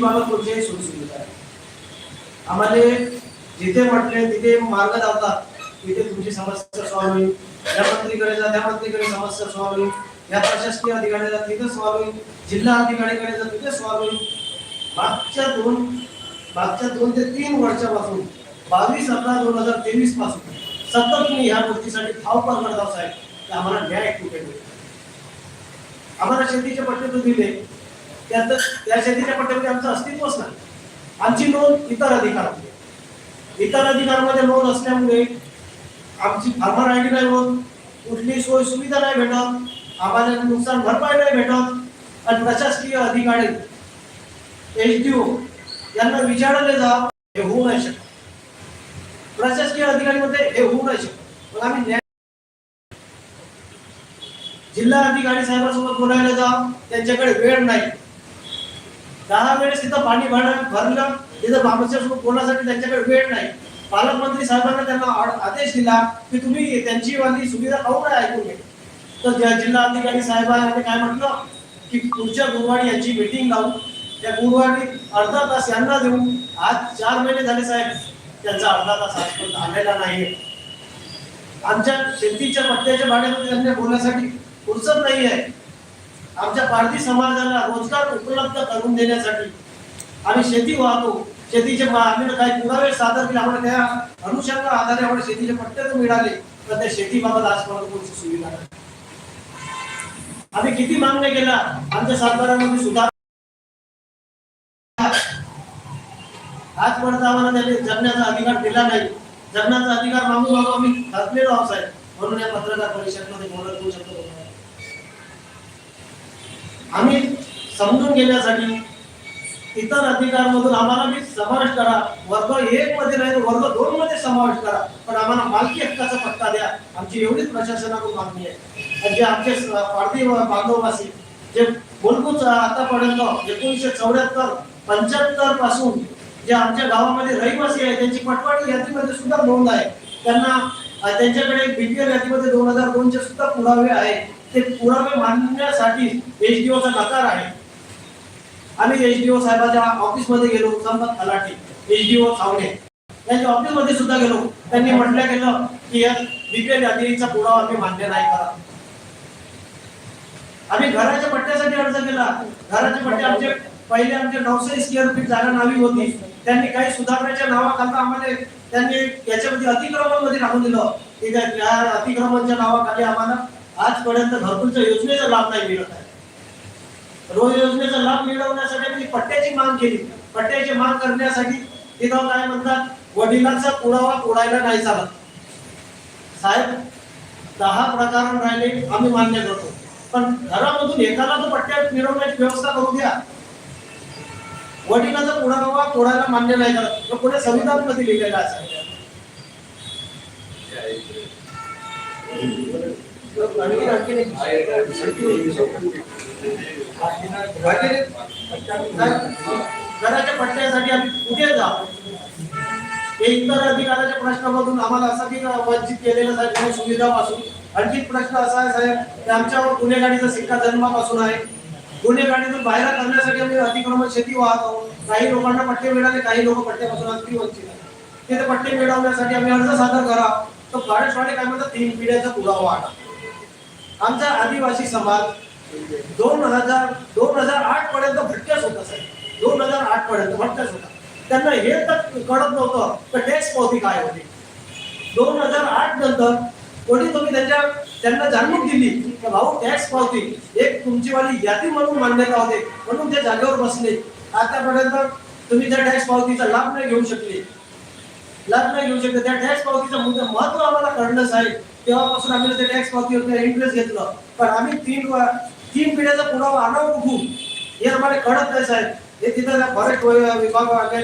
बाबत कोणत्याही सुविधा आहे आम्हाला जिथे म्हटले तिथे मार्ग लावतात. तिथे तुमची समस्या सॉल्व्ह होईल. या मंत्रीकडे जा त्या मंत्रीकडे समस्या सॉल्व्ह होईल. या प्रशासकीय अधिकारी जा तिथे सॉल्व्ह होईल. जिल्हा अधिकारीकडे जा तिथे सॉल्व्ह होईल. मागच्या दोन मागच्या दोन ते तीन वर्षापासून बावीस अकरा दोन हजार तेवीसपासून सतत तुम्ही ह्या गोष्टीसाठी धावपळ करत आहोत साहेब. आम्हाला न्याय कुठे मिळेल आम्हाला शेतीचे पट्टे जो दिले. त्यात त्या शेतीच्या पट्ट्यामध्ये आमचं अस्तित्वच नाही. आमची नोंद इतर अधिकारामध्ये. इतर अधिकारामध्ये नोंद असल्यामुळे आमची फार्मर आय डी नाही होत कुठली सोय सुविधा नाही भेटत आम्हाला नुकसान भरपाई नाही भेटत आणि प्रशासकीय अधिकारी एच डी ओ यांना विचारले जा हे होऊ नाही शकत. प्रशासकीय अधिकारी मध्ये हे होऊ नाही शकत. मग आम्ही जिल्हा अधिकारी साहेबांसोबत बोलायला जा त्यांच्याकडे वेळ नाही. दहा वेळेस तिथं पाणी भरलं भरलं तिथं बाबासाहेब बोलण्यासाठी त्यांच्याकडे वेळ नाही. पालकमंत्री साहेबांना त्यांना आदेश दिला की तुम्ही त्यांची वाली सुविधा काहून नाही ऐकून घे तर जिल्हा अधिकारी साहेबांनी काय म्हटलं? की पुढच्या गुरुवारी यांची मीटिंग लावू. त्या गुरुवारी अर्धा तास यांना देऊ आज चार महिने झाले साहेब त्यांचा अर्धा तास आजपर्यंत आलेला नाही आमच्या शेतीच्या पट्ट्याच्या भाड्यामध्ये त्यांनी बोलण्यासाठी फुरसत नाही आहे आमच्या पारधी समाजाला रोजगार उपलब्ध करून देण्यासाठी आम्ही शेती वाहतो. शेतीचे आम्ही काही पुरावे सादर केले आम्हाला त्या अनुषंगा आधारे आम्हाला शेतीचे पट्टे जर मिळाले तर त्या शेतीबाबत आजपर्यंत कोणती सुविधा नाही. आम्ही किती मागण्या केल्या आमच्या सरकारामध्ये सुधार आजपर्यंत आम्हाला त्याने जगण्याचा अधिकार दिला नाही. जगण्याचा अधिकार मागून मागून आम्ही थकलेलो आहोत साहेब. म्हणून या पत्रकार परिषदेमध्ये बोलत होऊ शकतो आम्ही समजून घेण्यासाठी इतर अधिकारमधून आम्हाला मी समावेश करा. वर्ग एक मध्ये नाही वर्ग दोन मध्ये समावेश करा. पण आम्हाला मालकी हक्काचा पत्ता द्या. आमची एवढीच प्रशासनाकडून मागणी आहे. जे आमचे पार्थिव पारधी बांधववासी जे मूलभूत आतापर्यंत एकोणीसशे चौऱ्याहत्तर पंच्याहत्तरपासून जे आमच्या गावामध्ये रहिवासी आहे त्यांची पटवाडी यादीमध्ये सुद्धा नोंद आहे. त्यांना त्यांच्याकडे बीपीएल यादीमध्ये दोन हजार दोनचे सुद्धा पुरावे आहे ते पुरावे मांडण्यासाठी एचडीओचा नकार आहे. आम्ही एचडीओ साहेबाच्या ऑफिसमध्ये गेलो संपत तलाठी एचडीओ सावणे त्यांच्या ऑफिसमध्ये सुद्धा गेलो. त्यांनी म्हटलं गेलं की या बीपीएल यादीचा पुरावा आम्ही मान्य नाही करा आम्ही घराच्या पट्ट्यासाठी अर्ज केला. घराचे पट्टे आमचे पहिले आमचे नऊशे स्क्वेअर फीट जागा नावी होती. त्यांनी काही सुधारण्याच्या नावाखाली आम्हाला त्यांनी याच्यामध्ये अतिक्रमणमध्ये राहून दिलं. की त्या अतिक्रमणच्या नावाखाली आम्हाला आजपर्यंत घरकुलच्या योजनेचा लाभ नाही मिळत आहे. रोज योजनेचा लाभ मिळवण्यासाठी मी पट्ट्याची माग केली. पट्ट्याची माग करण्यासाठी तिथं काय म्हणतात वडिलांचा पुरावा पुरायला नाही चालत. साहेब दहा प्रकार राहिले आम्ही मान्य करतो. पण घरामधून एकाला तो पट्ट्यात मिळवण्याची व्यवस्था करू द्या. वडिलांचा पुरावा कोणाला मान्य नाही करत तो संविधानमध्ये लिहिलेलं आहे घराच्या पट्ट्यासाठी आम्ही कुठे जाऊ? हे इतर अधिकाराच्या प्रश्नामधून आम्हाला असं की वंचित केलेलं साहेब सुविधापासून. आणखी प्रश्न असा आहे साहेब की आमच्यावर गुन्हेगारीचा सिक्का जन्मापासून आहे. गुन्हेगारीतून बाहेर करण्यासाठी आम्ही अतिक्रमण शेती वाहतो काही लोकांना पट्टे मिळाले काही लोक पट्ट्यापासून आणखी वंचित आहे ते पट्टे मिळवण्यासाठी आम्ही अर्ज सादर करा. तो भाडेशवाडे काय म्हणतात? तीन पिढ्याचा पुरावा आणा आमचा आदिवासी समाज दोन हजार दोन हजार आठ पर्यंत भटक्याच होता साहेब. दोन हजार आठ पर्यंत भटक्याच होता. त्यांना हे तर कळत नव्हतं तर टॅक्स पावती काय होती? दोन हजार आठ नंतर कोणी तुम्ही त्यांच्या त्यांना जाणून दिली की भाऊ टॅक्स पावती. एक तुमची वाली यादी म्हणून मान्यता होते म्हणून ते जागेवर बसले. आतापर्यंत तुम्ही त्या टॅक्स पावतीचा लाभ नाही घेऊ शकले. लाभ नाही घेऊ शकले. त्या टॅक्स पावतीचं मुद्दा महत्त्व आम्हाला कळलं साहेब. तेव्हापासून आम्ही त्या टॅक्स पावतीवर इंटरेस्ट घेतलं. पण आम्ही तीन तीन पिढ्याचा पुरावा आणावं कुठून हे आम्हाला कळत नाही साहेब. हे तिथं फॉरेस्ट विभाग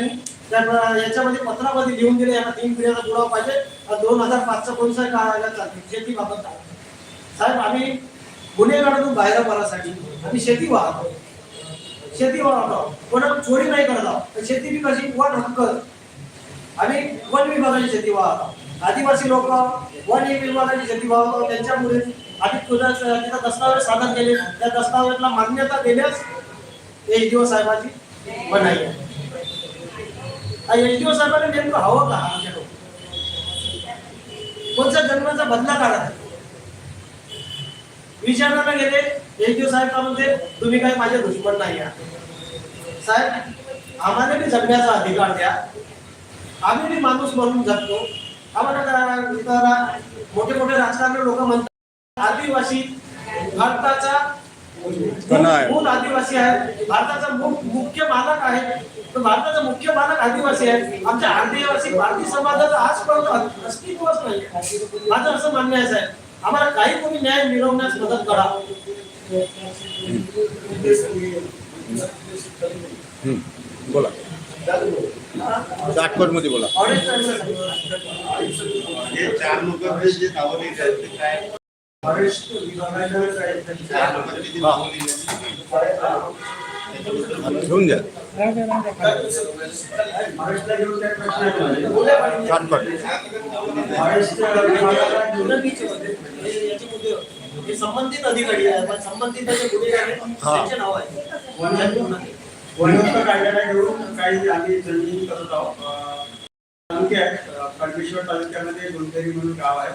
याच्यामध्ये पत्रामध्ये लिहून दिले यांना तीन पिढ्याचा पुरावा पाहिजे. दोन हजार पाचचा कोणसा आला चालते शेतीबाबत साहेब आम्ही गुन्हेगारातून बाहेर पडण्यासाठी आम्ही शेती वाहतो शेती वाहतो कोणा चोरी नाही करत आहोत. शेती बी कशी वन हक्क. आम्ही वन विभागाची शेती वाहतो आदिवासी लोक वन विभागाची शेती वाहतो त्यांच्यामुळे आम्ही तुझ्या तिथं दस्तावेज सादर केले. त्या दस्तावेजला मान्यता देण्यास एच डी साहेबाची मनाई नाही आहे एच डी ओ साहेबांना नेमकं हवं का आमच्याकडून? कोणत्या जन्माचा बदला काढा विचारणाला गेले एक दिवस साहेब का म्हणते तुम्ही काही माझे दुश्मन नाही आहात. साहेब आम्हाला बी जगण्याचा अधिकार द्या. आम्ही बी माणूस म्हणून जगतो. आम्हाला मोठे मोठे राजकारण लोक म्हणतात आदिवासी भारताचा. मूळ आदिवासी आहे. भारताचा मुख्य मालक आहे. तर भारताचा मुख्य मालक आदिवासी आहे. आमच्या आदिवासी भारतीय समाजाचं आजपर्यंत अस्तित्वच नाही. माझं असं म्हणणं आहे साहेब. आम्हाला काही कोणी न्याय मिळवण्यास मदत करा. बोला. मध्ये चार लोक जे काय फॉरेस्ट चार लोकांची जी संबंधित अधिकारी आहे पण संबंधित जे गुन्हेगार आहेत, हा. त्यांचे नाव आहे. वनहक्क कायद्याला घेऊन काही आम्ही जमिनी करत आहोत. अं, तालुक्यात अं, परमेश्वर तालुक्यामध्ये गुंटेरी म्हणून गाव आहे.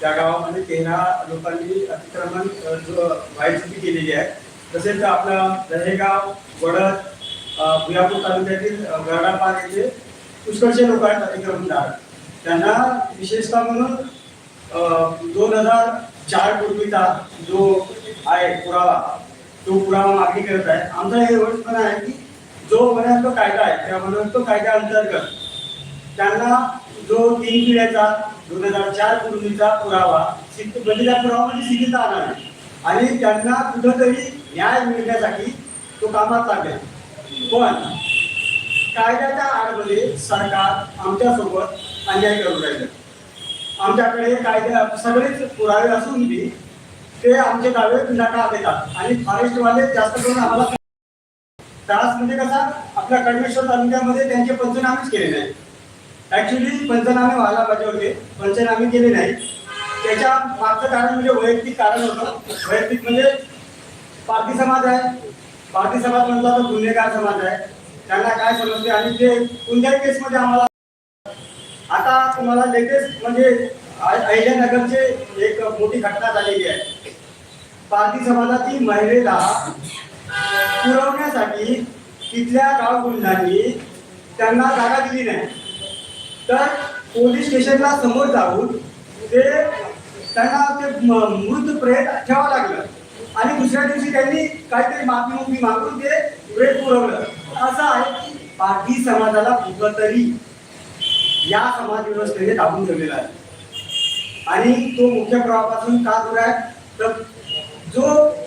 त्या गावामध्ये तेरा लोकांनी अतिक्रमण अं, जो व्हायची केलेली आहे. तसेच आपला दहेगाव वडद भुयापूर तालुक्यातील गरडापार येथे पुष्कळशे लोक आहेत अतिक्रमणदार त्यांना विशेषतः म्हणून दोन हजार चार पूर्वीचा जो आहे पुरावा तो पुरावा मागणी करत आहे. आमचा हे एवढंच पण आहे की जो वनहक्क कायदा आहे त्या वनहक्क कायद्या अंतर्गत त्यांना जो तीन पिढ्याचा दोन हजार चार पूर्वीचा पुरावा सिद्ध म्हणजे पुरावा म्हणजे सिद्धता आला नाही आणि त्यांना कुठंतरी न्याय मिळण्यासाठी तो कामात लागेल. पण कायद्याच्या आडमध्ये सरकार आमच्यासोबत अन्याय करू राहिलं. आमच्याकडे कायदे सगळेच पुरावे असून बी ते आमचे दावे नकार देतात. आणि फॉरेस्टवाले जास्त करून आम्हाला त्रास म्हणजे कसा आपल्या कडमेश्वर तालुक्यामध्ये त्यांचे पंचनामेच केले नाही ऍक्च्युली पंचनामे व्हायला पाहिजे होते. पंचनामे केले नाही त्याच्या मागचं कारण म्हणजे वैयक्तिक कारण होतं. वैयक्तिक म्हणजे पारधी समाज आहे. पारधी समाज म्हणतो तर गुन्हेगार समाज आहे. त्यांना काय समजते? आणि ते कोणत्याही केसमध्ये आम्हाला आता तुम्हाला लेटेस्ट म्हणजे अहिल्यानगरचे एक मोठी घटना झालेली आहे. पारधी समाजातील महिलेला पुरवण्यासाठी तिथल्या गाव गुंडांनी त्यांना जागा दिली नाही. तर पोलीस स्टेशनला समोर जाऊन ते त्यांना ते मृत प्रेत ठेवावं लागलं. आणि दुसऱ्या दिवशी त्यांनी काहीतरी माफी मुफी मागून ते प्रेत पुरवलं. असं आहे की पारधी समाजाला कुठं तरी या समाज व्यवस्थेने दाबून ठेवलेला आहे. आणि तो मुख्य प्रवाहापासून का दूर आहे? तर जो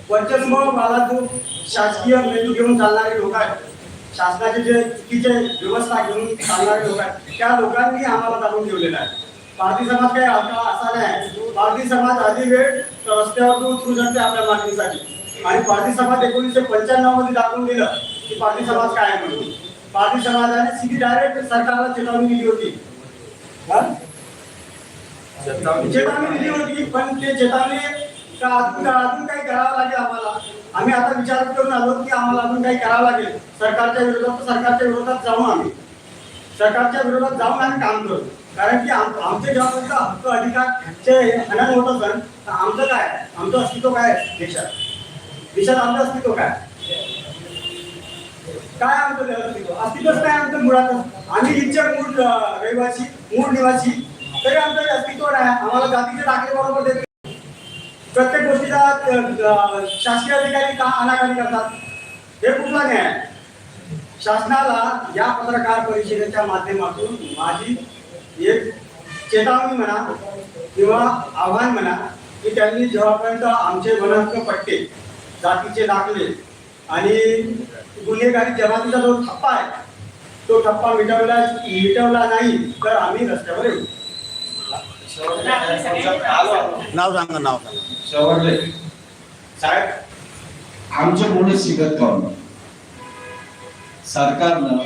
वर्चस्व मला जो शासकीय मेंदू घेऊन चालणारे लोक आहेत शासनाचे जे चुकीचे व्यवस्था घेऊन चालणारे लोक आहेत त्या लोकांनी आम्हाला दाबून ठेवलेला आहे. भारतीय समाज काही आता असा नाही भारतीय समाज आधी वेळ रस्त्यावर उतरू शकते आपल्या मागणीसाठी. आणि भारतीय समाज एकोणीसशे पंच्याण्णवमध्ये दाखवून दिलं की भारतीय समाज काय आहे म्हणून. पारधी समाजाने सीधी डायरेक्ट सरकारला चेतावणी दिली होती हा? चेतावणी दिली होती पण ते चेतावणी का अजून काही करावं लागेल आम्हाला? आम्ही आता विचार करून आलो की आम्हाला अजून काही करावं लागेल. सरकारच्या विरोधात सरकारच्या विरोधात जाऊ आम्ही. सरकारच्या विरोधात जाऊन आम्ही काम करू. कारण की आम- आमचे जेव्हा हक्क अधिकारचे हनन होत असेल तर आमचं काय? आमचं अस्तित्व काय देशात? देशात आमचं अस्तित्व काय? काय आमचं अस्तित्व अस्तित्वच काय आमचं मुळातच. आम्ही इच्छा मूळ रहिवासी मूळ निवासी. तरी आमचं अस्तित्व नाही. आम्हाला जातीचे दाखले बरोबर देत प्रत्येक गोष्टीचा शासकीय अधिकारी का अनाकारी करतात? हे कुठला न्याय आहे? शासनाला या पत्रकार परिषदेच्या माध्यमातून माझी एक चेतावणी म्हणा किंवा आव्हान म्हणा की त्यांनी जेव्हापर्यंत आमचे वनहक्क पट्टे जातीचे दाखले आणि गुन्हेगारी जमातीचा जो ठप्पा आहे तो ठप्पा मिटवला मिटवला नाही तर आम्ही रस्त्यावर येऊ. नाव सांगा नाव सांगा. शेवटले. साहेब आमच्या मुलं शिकत काढून सरकारनं.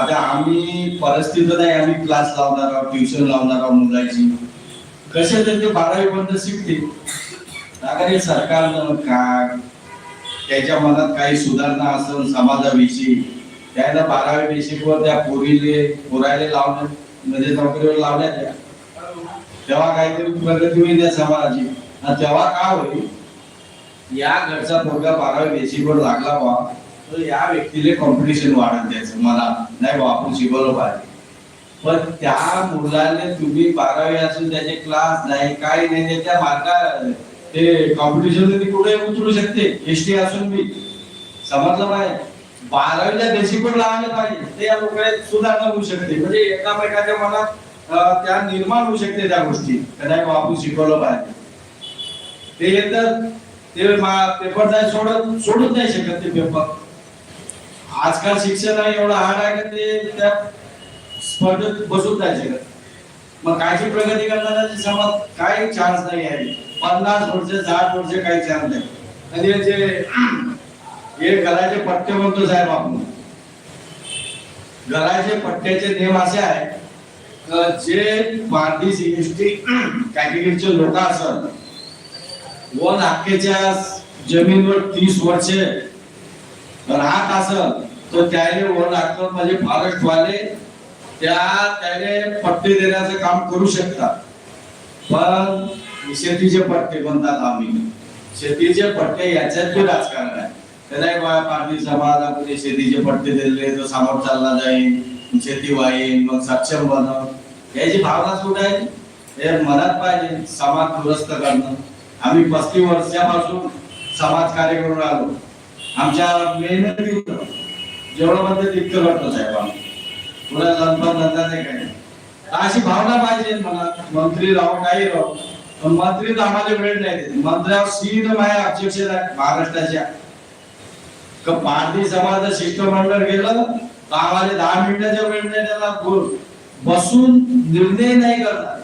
आता आम्ही परिस्थिती नाही आम्ही क्लास लावणार आहोत ट्युशन लावणार आहोत मुलाची. कसे तर ते बारावी पर्यंत शिकतील. नागरिक सरकारनं काय त्याच्या मनात काही सुधारणा असेल समाजाविषयी? त्याला बारावी बेसिकवर त्या पोरीले पोरायला लावणं म्हणजे नोकरीवर लावल्या त्या तेव्हा काहीतरी प्रगती होईल त्या समाजाची. आणि तेव्हा काय होईल? या घरचा पोरगा बारावी बेसिकवर लागला बा तर या व्यक्तीला कॉम्पिटिशन वाढत द्यायचं. मला नाही बा आपण शिकवलं पाहिजे पण त्या मुलाने तुम्ही बारावी असून त्याचे क्लास नाही काही नाही त्याच्या मार्का ते कॉम्पिटिशन ती कुठे उतरू शकते. एस टी असून मी समजलं पाहिजे रेसिपी पण लावायला पाहिजे ते या लोकांना सुधारणा होऊ शकते. म्हणजे एकामेकाच्या मनात त्या निर्माण होऊ शकते त्या गोष्टी. कदाचित नाही आपण शिकवलं पाहिजे ते तर ते पेपर नाही सोडत सोडूच नाही शकत ते पेपर आजकाल शिक्षण एवढं हार्ड आहे का ते त्या स्पर्धेत बसूच नाही शकत. मग कायची प्रगती करणार समाज काही चान्स नाही आहे. पन्नास वर्ष साठ वर्ष काही चान्स नाही. आणि जे हे घराचे पट्टे म्हणतो साहेब आपण. घराचे पट्ट्याचे नियम असे आहे अ, जे भारतीय सीएसटी कॅटेगरीचे लोक असत वन हक्केच्या जमीनवर तीस वर्ष राहत असत तर त्याने वन हक्क म्हणजे फॉरेस्ट वाले त्या त्याने पट्टे देण्याचं काम करू शकतात पण शेतीचे पट्टे म्हणतात आम्ही. शेतीचे पट्टे याच्यात बी राजकारण आहे. त्याला एक बा- पारधी समाजामध्ये शेतीचे पट्टे दिले तो समोर चालला जाईल शेती वाईन मग सक्षम बनव याची भावना कुठे आहे? हे मनात पाहिजे समाज दुरुस्त करणं. आम्ही पस्तीस वर्षापासून समाज कार्य करून आलो. आमच्या मेहनत जेवढं म्हणते तितकं करतो साहेब आम्ही. पुढे लंपन धंदा नाही काय अशी भावना पाहिजे मला. मंत्री राहो काही राहो पण मंत्री तर आम्हाला वेळ नाही देत. मंत्र्यावर सीन माझ्या अध्यक्ष आहे महाराष्ट्राच्या. भारतीय समाजाचं शिष्टमंडळ गेलं तर आम्हाला दहा मिनिटाच्या वेळ नाही त्याला बोल. बसून निर्णय नाही करणार.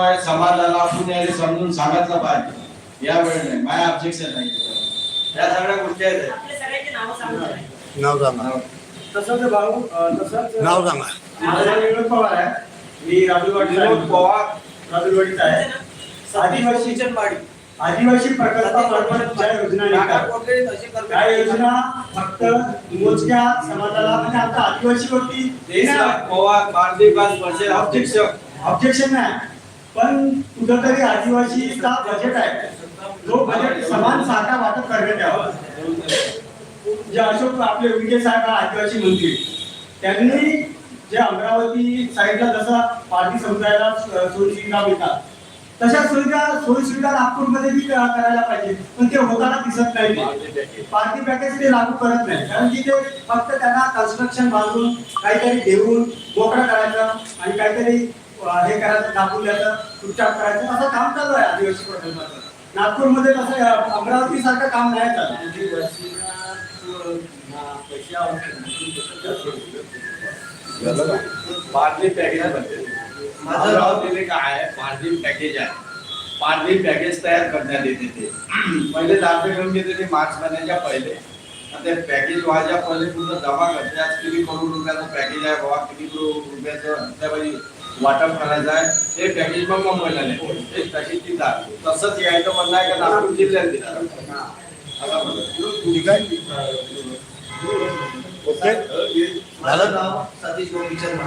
वेळ समाजाला आपण समजून सांगितलं पाहिजे. या वेळ नाही. माझ्या अध्यक्ष नाही. या सगळ्या गोष्टी आहेत. नाव सांगा. तसंच भाऊ तसंच नाव सांगा. माझं नाव विनोद पवार आहे. मी राजूरवाडीचा विनोद पवार. राजूरवाडीचा आहे. आदिवासी ज्या योजना निघतात. त्या योजना फक्त मोजक्या समाजाला म्हणजे आता आदिवासी पवार ऑब्जेक्शन नाही. पण कुठंतरी आदिवासीचा बजेट आहे. जो बजेट समान साठा वाटप करण्यात यावा. जे अशोक आपले विखे साहेब आदिवासी मंत्री त्यांनी जे अमरावती साईडला जसा पार्टी समुदायाला सोयीसुविधा मिळतात तशा सुविधा सोयी सुविधा नागपूरमध्ये बी करायला पाहिजे. पण ते होताना दिसत नाही. पार्टी पॅकेज ते लागू करत नाही. कारण की ते फक्त त्यांना कन्स्ट्रक्शन बांधून काहीतरी घेऊन मोकळं करायचं आणि काहीतरी हे करायचं दाखवून द्यायचं चुपचाप करायचं. असं काम चालू आहे आदिवासी प्रकल्पाचं. नागपूरमध्ये तसं अमरावती सारखं काम नाही चालू पार्टी पॅकेज माझं नाव दिले काय आहे? पार्टी पॅकेज आहे. पार्टी पॅकेज तयार करण्यात येते ते. पहिले दाखवे घेऊन घेते ते मार्च महिन्याच्या पहिले. ते पॅकेज व्हायच्या पहिले पूर्ण जमा करते. आज किती करोड रुपयाचं पॅकेज आहे बाबा. किती करोड रुपयाचं त्यावेळी वाटप करायचं आहे. ते पॅकेज मग मुंबईला नेते ते तशी ती जात तसंच यायचं म्हणणं आहे का नागपूर जिल्ह्यात दिलं ओके. झालं नाव सतीश गोपीचंद